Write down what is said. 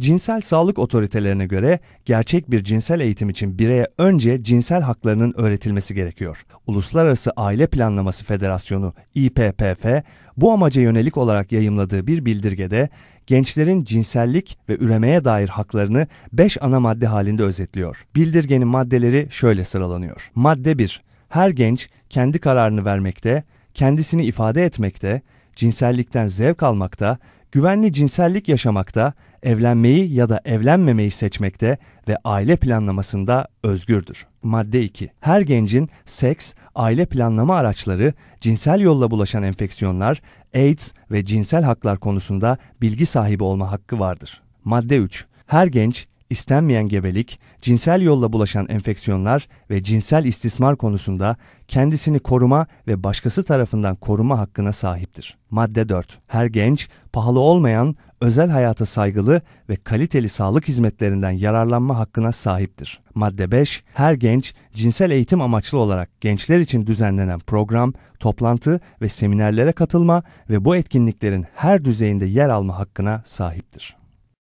Cinsel sağlık otoritelerine göre gerçek bir cinsel eğitim için bireye önce cinsel haklarının öğretilmesi gerekiyor. Uluslararası Aile Planlaması Federasyonu İPPF bu amaca yönelik olarak yayımladığı bir bildirgede gençlerin cinsellik ve üremeye dair haklarını 5 ana madde halinde özetliyor. Bildirgenin maddeleri şöyle sıralanıyor. Madde 1. Her genç kendi kararını vermekte, kendisini ifade etmekte, cinsellikten zevk almakta, güvenli cinsellik yaşamakta, evlenmeyi ya da evlenmemeyi seçmekte ve aile planlamasında özgürdür. Madde 2. Her gencin seks, aile planlama araçları, cinsel yolla bulaşan enfeksiyonlar, AIDS ve cinsel haklar konusunda bilgi sahibi olma hakkı vardır. Madde 3. Her genç istenmeyen gebelik, cinsel yolla bulaşan enfeksiyonlar ve cinsel istismar konusunda kendisini koruma ve başkası tarafından koruma hakkına sahiptir. Madde 4. Her genç pahalı olmayan, özel hayata saygılı ve kaliteli sağlık hizmetlerinden yararlanma hakkına sahiptir. Madde 5. Her genç cinsel eğitim amaçlı olarak gençler için düzenlenen program, toplantı ve seminerlere katılma ve bu etkinliklerin her düzeyinde yer alma hakkına sahiptir.